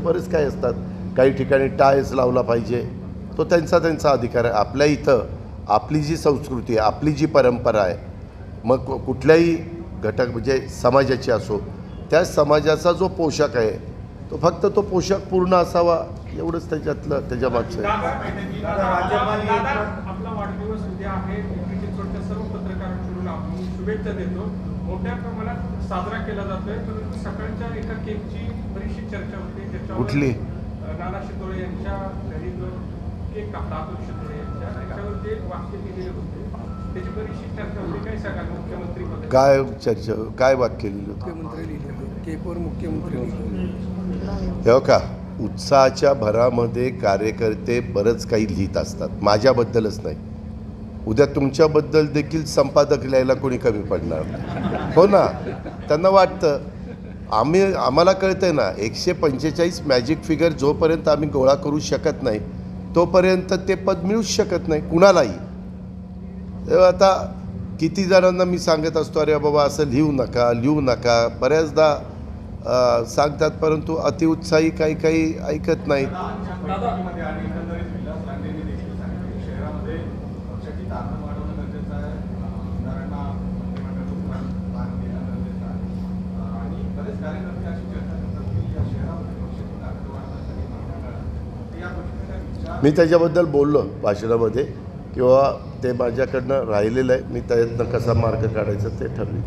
बरेच काय असतात. काही ठिकाणी टायस लावला पाहिजे. तो त्यांचा त्यांचा अधिकार आहे. आपल्या इथं आपली जी संस्कृती आहे आपली जी परंपरा आहे मग कुठल्याही घटक म्हणजे समाजाची असो त्या समाजाचा जो पोशाख आहे तो फक्त तो पोशाख पूर्ण असावा एवढंच त्याच्यातलं त्याच्या मागचं शुभेच्छा देतो. मोठ्या प्रमाणात साजरा केला जातोय. परंतु सकाळच्या एका केकची बरीचशी चर्चा होती? अ, नाना शितोळे यांच्या घरी जो केक कापला अतुल शितोळे यांच्या त्याच्यावर जे वाक्य लिहिलेले होते. त्याची बरीचशी चर्चा होती. काय सांगाल मुख्यमंत्री काय चर्चा काय वाक्य लिहिलं होतं? मुख्यमंत्री लिहिलेलं केकवर मुख्यमंत्री हे का उत्साहाच्या भरामध्ये कार्यकर्ते बरंच काही लिहित असतात. माझ्याबद्दलच नाही. उद्या तुमच्याबद्दल देखील संपादक लिहायला कोणी कमी पडणार? हो ना? त्यांना वाटतं. आम्ही आम्हाला कळतं आहे ना एकशे पंचेचाळीस मॅजिक फिगर जोपर्यंत आम्ही गोळा करू शकत नाही तोपर्यंत ते पद मिळूच शकत नाही कुणालाही. तेव्हा आता किती जणांना मी सांगत असतो अरे बाबा असं लिहू नका लिहू नका. बऱ्याचदा सांगतात परंतु अतिउत्साही काही काही ऐकत नाहीत. पक्षाची ताकद वाढवणं गरजेचं आहे. आमदारांना मंत्रिमंडळ स्थान देणं गरजेचं आहे. आणि बरेच कार्यकर्ते अशी चर्चा करतात की या शहरामध्ये पक्षाची ताकद वाढवण्यासाठी या गोष्टीचा विचार मी त्याच्याबद्दल बोललो भाषणामध्ये किंवा ते माझ्याकडनं राहिलेलं आहे. मी त्यातनं कसा मार्ग काढायचा ते ठरवेन.